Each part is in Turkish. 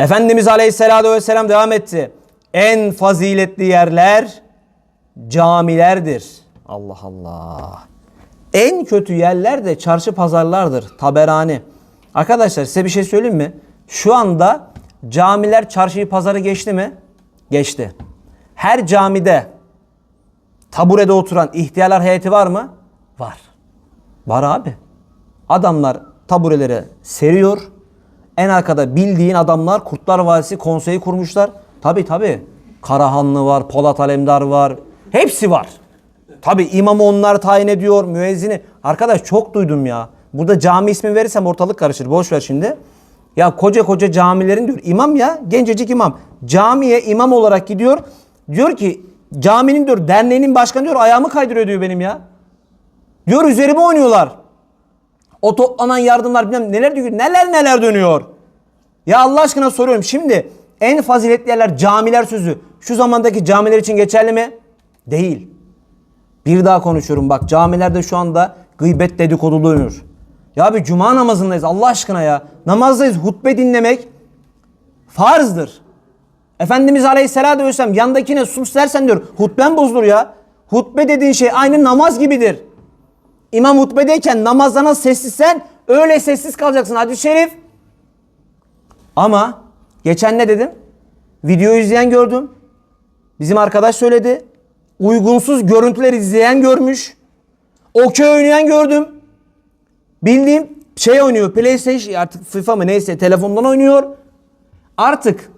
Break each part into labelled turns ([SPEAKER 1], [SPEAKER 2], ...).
[SPEAKER 1] Efendimiz Aleyhisselatü Vesselam devam etti. En faziletli yerler camilerdir. Allah Allah. En kötü yerler de çarşı pazarlardır. Taberani. Arkadaşlar size bir şey söyleyeyim mi? Şu anda camiler çarşıyı pazarı geçti mi? Geçti. Her camide taburede oturan ihtiyarlar heyeti var mı? Var. Var abi. Adamlar taburelere seriyor. En arkada bildiğin adamlar Kurtlar Vadisi konseyi kurmuşlar. Tabi tabi. Karahanlı var, Polat Alemdar var. Hepsi var. Tabi imamı onlar tayin ediyor, müezzini. Arkadaş çok duydum ya. Burada cami ismi verirsem ortalık karışır. Boş ver şimdi. Ya koca koca camilerin diyor. imam ya gencecik imam. Camiye imam olarak gidiyor. Diyor ki caminin diyor derneğinin başkanı diyor ayağımı kaydırıyor diyor benim ya. Diyor üzerime oynuyorlar. O toplanan yardımlar bilmem neler diyor. Neler neler dönüyor. Ya Allah aşkına soruyorum. Şimdi en faziletli yerler camiler sözü şu zamandaki camiler için geçerli mi? Değil. Bir daha konuşuyorum bak camilerde şu anda gıybet dedikodu dönüyor. Ya bir cuma namazındayız Allah aşkına ya. Namazdayız hutbe dinlemek farzdır. Efendimiz Aleyhisselatü Vesselam yandakine sus dersen diyor hutben bozulur ya. Hutbe dediğin şey aynı namaz gibidir. İmam hutbedeyken namazda nasıl sessizsen öyle sessiz kalacaksın hadis-i şerif. Ama geçen ne dedim? Videoyu izleyen gördüm. Bizim arkadaş söyledi. Uygunsuz görüntüler izleyen görmüş. Okey oynayan gördüm. Bildiğim şey oynuyor. PlayStation artık FIFA mı neyse telefondan oynuyor. Artık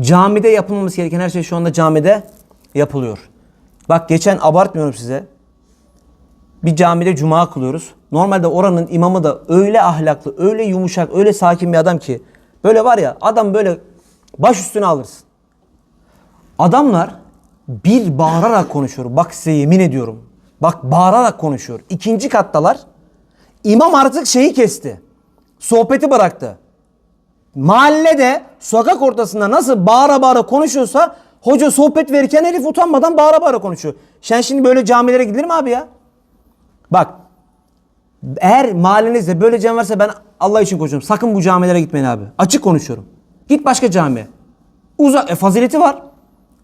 [SPEAKER 1] camide yapılmaması gereken her şey şu anda camide yapılıyor. Bak geçen abartmıyorum size. Bir camide cuma kılıyoruz. Normalde oranın imamı da öyle ahlaklı, öyle yumuşak, öyle sakin bir adam ki böyle var ya adam böyle baş üstüne alırsın. Adamlar bir bağırarak konuşuyor. Bak size yemin ediyorum. Bak bağırarak konuşuyor. İkinci kattalar. İmam artık şeyi kesti. Sohbeti bıraktı. Mahallede sokak ortasında nasıl bağıra bağıra konuşuyorsa hoca sohbet verirken herif utanmadan bağıra bağıra konuşuyor. Sen şimdi böyle camilere gidilir mi abi ya? Bak eğer mahallenizde böyle cami varsa ben Allah için konuşuyorum. Sakın bu camilere gitmeyin abi. Açık konuşuyorum. Git başka camiye. Uzak, e, fazileti var.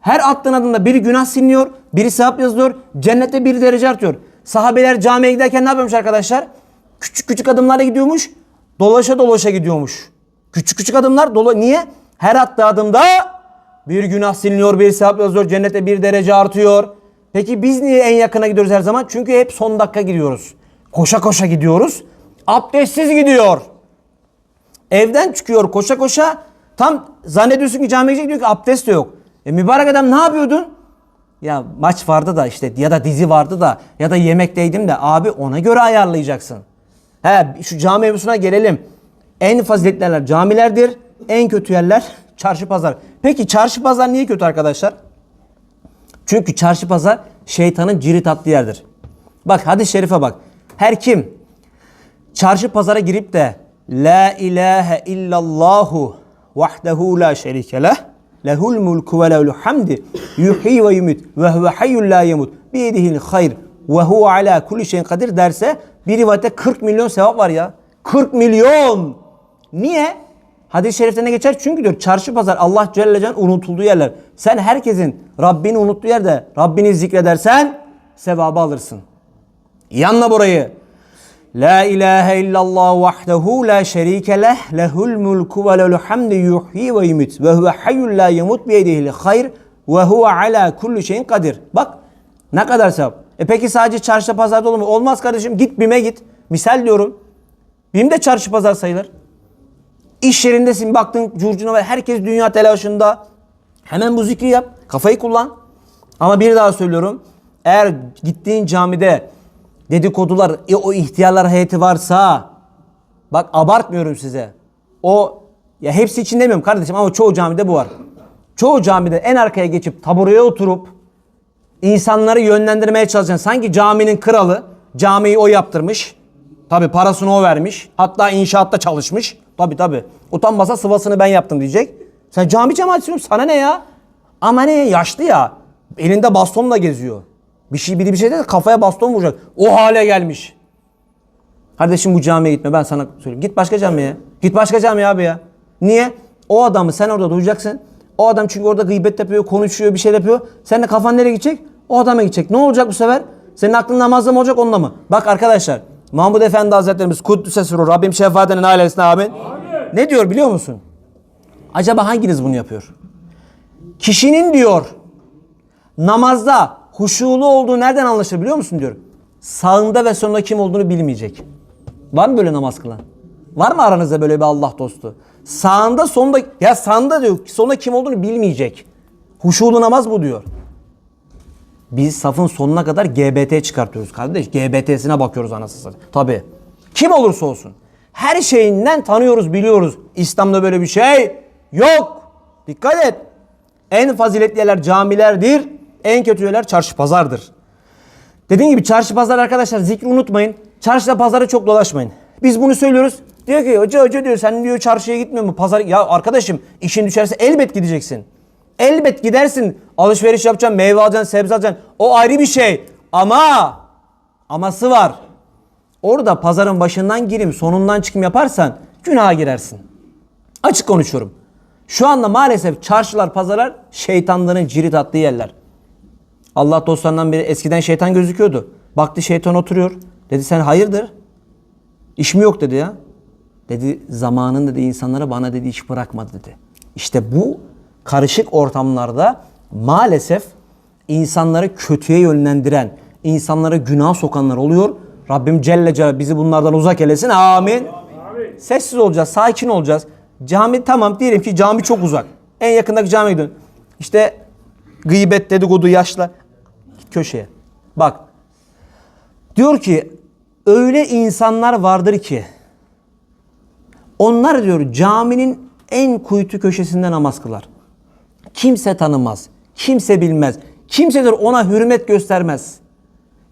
[SPEAKER 1] Her attığın adımda biri günah siliniyor, biri sevap yazılıyor, cennette bir derece artıyor. Sahabeler camiye giderken ne yapıyormuş arkadaşlar? Küçük küçük adımlarla gidiyormuş, dolaşa dolaşa gidiyormuş. Küçük küçük adımlar, dola niye? Her attığı adımda bir günah siliniyor, bir sevap yazılıyor, cennette bir derece artıyor. Peki biz niye en yakına gidiyoruz her zaman? Çünkü hep son dakika gidiyoruz. Koşa koşa gidiyoruz. Abdestsiz gidiyor. Evden çıkıyor koşa koşa. Tam zannediyorsun ki camiye gidecek diyor ki abdest de yok. E mübarek adam ne yapıyordun? Ya maç vardı da işte ya da dizi vardı da ya da yemekteydim de abi ona göre ayarlayacaksın. He şu cami mevzusuna gelelim. En faziletli yerler camilerdir. En kötü yerler çarşı pazar. Peki çarşı pazar niye kötü arkadaşlar? Çünkü çarşı pazar şeytanın cirit attığı yerdir. Bak hadis-i şerife bak. Her kim çarşı pazara girip de La ilahe illallahu vahdehu la şerike leh lehul mulku ve lehul hamdi yuhyi ve yumit ve huve hayyul la yemut biyedihil hayr ve huve ala kulli şeyin kadir derse bir rivayette 40 milyon sevap var ya. 40 milyon. Niye? Hadis-i şerifte ne geçer? Çünkü diyor çarşı pazar Allah Celle Celle'nin unutulduğu yerler. Sen herkesin Rabbini unuttuğu yerde Rabbini zikredersen sevabı alırsın. Yanla burayı. La ilahe illallah vahdehu la şerike leh lehul mulku ve lehul hamdu yuhyi ve yumit ve huve hayyul la yemut biyedihil hayr ve huve ala kulli şeyin kadir. Bak ne kadar sevap. E peki sadece çarşı pazarda olur mu? Olmaz kardeşim git BİM'e git. Misal diyorum. BİM de çarşı pazar sayılır. İş yerindesin baktın curcuna ve herkes dünya telaşında. Hemen bu zikri yap. Kafayı kullan. Ama bir daha söylüyorum. Eğer gittiğin camide dedikodular, e, o ihtiyarlar heyeti varsa bak abartmıyorum size. O ya hepsi için demiyorum kardeşim ama çoğu camide bu var. Çoğu camide en arkaya geçip tabureye oturup insanları yönlendirmeye çalışan sanki caminin kralı camiyi o yaptırmış. Tabi parasını o vermiş. Hatta inşaatta çalışmış. Tabi tabi. Utanmasa sıvasını ben yaptım diyecek. Sen cami cemaatçi sana ne ya? Ama ne yaşlı ya. Elinde bastonla geziyor. Bir şey biri bir şey dedi kafaya baston vuracak. O hale gelmiş. Kardeşim bu camiye gitme ben sana söyleyeyim. Git başka camiye. Git başka camiye abi ya. Niye? O adamı sen orada duyacaksın. O adam çünkü orada gıybet yapıyor, konuşuyor, bir şey yapıyor. Sen de kafan nereye gidecek? O adama gidecek. Ne olacak bu sefer? Senin aklın namazda mı olacak onunla mı? Bak arkadaşlar Mahmud Efendi Hazretlerimiz Kuddüs'e sürur. Rabbim şefaatine nail etsin amin. Ne diyor biliyor musun? Acaba hanginiz bunu yapıyor? Kişinin diyor namazda huşulu olduğu nereden anlaşılır biliyor musun diyor. Sağında ve sonunda kim olduğunu bilmeyecek. Var mı böyle namaz kılan? Var mı aranızda böyle bir Allah dostu? Sağında sonunda ya sağında diyor sonunda kim olduğunu bilmeyecek. Huşulu namaz bu diyor. Biz safın sonuna kadar GBT çıkartıyoruz kardeş. GBT'sine bakıyoruz anasını Tabi. Kim olursa olsun. Her şeyinden tanıyoruz, biliyoruz. İslam'da böyle bir şey yok. Dikkat et. En faziletli yerler camilerdir. En kötü yerler çarşı pazardır. Dediğim gibi çarşı pazar arkadaşlar zikri unutmayın. Çarşıda pazara çok dolaşmayın. Biz bunu söylüyoruz. Diyor ki hoca hoca diyor sen diyor çarşıya gitmiyor mu? Pazar ya arkadaşım işin düşerse elbet gideceksin. Elbet gidersin. Alışveriş yapacaksın, meyve alacaksın, sebze alacaksın. O ayrı bir şey. Ama aması var. Orada pazarın başından girim, sonundan çıkım yaparsan günaha girersin. Açık konuşuyorum. Şu anda maalesef çarşılar, pazarlar şeytanların cirit attığı yerler. Allah dostlarından biri eskiden şeytan gözüküyordu. Baktı şeytan oturuyor. Dedi sen hayırdır? İş mi yok dedi ya. Dedi zamanın dedi insanlara bana dedi iş bırakmadı dedi. İşte bu karışık ortamlarda maalesef insanları kötüye yönlendiren, insanlara günah sokanlar oluyor. Rabbim Celle Celle bizi bunlardan uzak eylesin. Amin. Sessiz olacağız, sakin olacağız. Cami tamam diyelim ki cami çok uzak. En yakındaki camiye gidiyorsun. İşte gıybet dedikodu yaşla. Git köşeye. Bak. Diyor ki öyle insanlar vardır ki onlar diyor caminin en kuytu köşesinde namaz kılar. Kimse tanımaz. Kimse bilmez. Kimse diyor ona hürmet göstermez.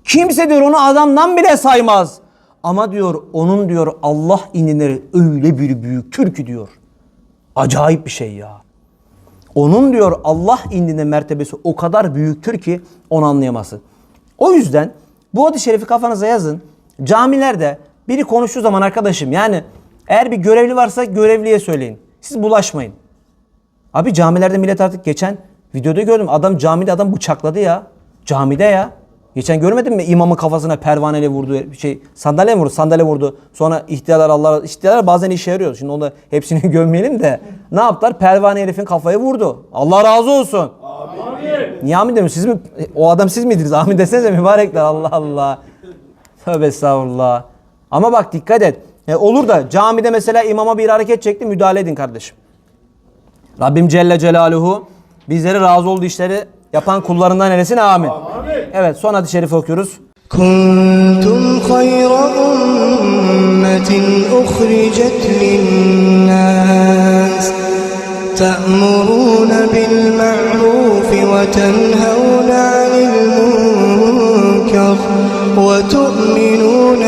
[SPEAKER 1] Kimse diyor onu adamdan bile saymaz. Ama diyor onun diyor Allah inleri öyle bir büyüktür ki diyor. Acayip bir şey ya. Onun diyor Allah indinde mertebesi o kadar büyüktür ki onu anlayamazsın. O yüzden bu hadis-i şerifi kafanıza yazın. Camilerde biri konuştuğu zaman arkadaşım yani eğer bir görevli varsa görevliye söyleyin. Siz bulaşmayın. Abi camilerde millet artık geçen videoda gördüm. Adam camide adam bıçakladı ya. Camide ya. Geçen görmedin mi imamın kafasına pervaneyle vurdu şey sandalye vurdu sandalye vurdu. Sonra ihtiyarlar Allah ihtiyarlar bazen işe yarıyor. Şimdi onu da hepsini gömmeyelim de ne yaptılar? Pervane herifin kafayı vurdu. Allah razı olsun. Amin. Niye amin demiyor? Siz mi? O adam siz miydiniz? Amin desenize mübarekler. Allah Allah. Tövbe estağfurullah. Ama bak dikkat et. E, olur da camide mesela imama bir hareket çekti müdahale edin kardeşim. Rabbim Celle Celaluhu bizleri razı olduğu işleri yapan kullarından eylesin. Amin. Evet son hadis-i şerifi okuyoruz.
[SPEAKER 2] كنتم خير أمة أخرجت للناس تأمرون بالمعروف وتنهون عن المنكر وتؤمنون